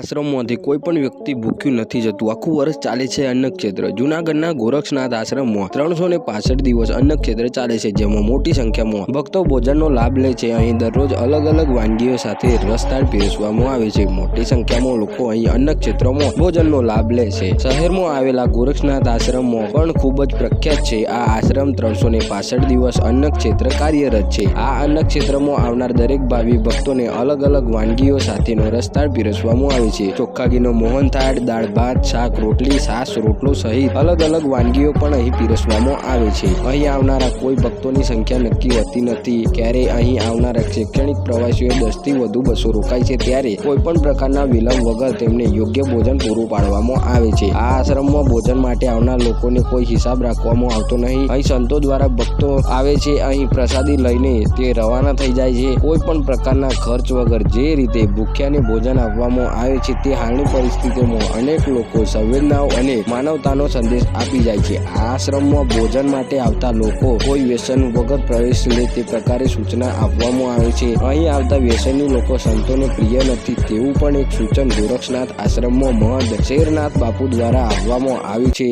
આશ્રમમાંથી કોઈ પણ વ્યક્તિ ભૂખ્યું નથી જતું. આખું વર્ષ ચાલે છે અન્નક્ષેત્ર. જૂનાગઢના ગોરક્ષનાથ આશ્રમમાં ત્રણસો ને પાસઠ દિવસ અન્નક્ષેત્ર ચાલે છે, જેમાં મોટી સંખ્યામાં ભક્તો ભોજનનો લાભ લે છે. અહીં દરરોજ અલગ અલગ વાનગીઓ સાથે રસદાળ પીરસવામાં આવે છે. મોટી સંખ્યામાં લોકો અહીં અન્નક્ષેત્રમાં ભોજનનો લાભ લે છે. શહેરમાં આવેલા ગોરક્ષનાથ આશ્રમમાં પણ ખૂબ જ પ્રખ્યાત છે. આ આશ્રમ ત્રણસો ને પાસઠ દિવસ અન્નક્ષેત્ર કાર્યરત છે. આ અન્નક્ષેત્રમાં આવનાર દરેક ભાવિ ભક્તોને અલગ અલગ વાનગીઓ સાથેનો રસદાળ પીરસવામાં આવે છે ચોખ્ખા ઘીનો મોહનથાળ, દાળ, ભાત, શાક, રોટલી, છાશ, રોટલો સહિત અલગ અલગ વાનગીઓ પણ અહીં પીરસવામાં આવે છે. અહીં આવનારા કોઈ ભક્તોની સંખ્યા નક્કી હોતી નથી. ક્યારે અહીં આવનારા શૈક્ષણિક પ્રવાસીઓ દસથી વધુ બસો રોકાય છે ત્યારે કોઈ પણ પ્રકારના વિલંબ વગર તેમને યોગ્ય ભોજન પૂરું પાડવામાં આવે છે. આ આશ્રમમાં ભોજન માટે આવનાર લોકોને કોઈ હિસાબ રાખવામાં આવતો નહીં. અહીં સંતો દ્વારા ભક્તો આવે છે. અહીં પ્રસાદી લઈને તે રવાના થઈ જાય છે. કોઈ પણ પ્રકારના ખર્ચ વગર જે રીતે ભૂખ્યાને ભોજન આપવામાં આવે છે તે હાલની પરિસ્થિતિમાં અનેક લોકો સંવેદનાઓ અને માનવતાનો સંદેશ આપી જાય છે. આ આશ્રમમાં ભોજન માટે આવતા લોકો કોઈ વ્યસન વગર પ્રવેશ લે તે પ્રકારે સૂચના આપવામાં આવે છે. અહીં આવતા વ્યસની લોકો સંતોને પ્રિય નથી તેવું પણ એક સૂચન ગોરક્ષનાથ આશ્રમમાં મહંત શેરનાથ બાપુ દ્વારા આપવામાં આવ્યું છે.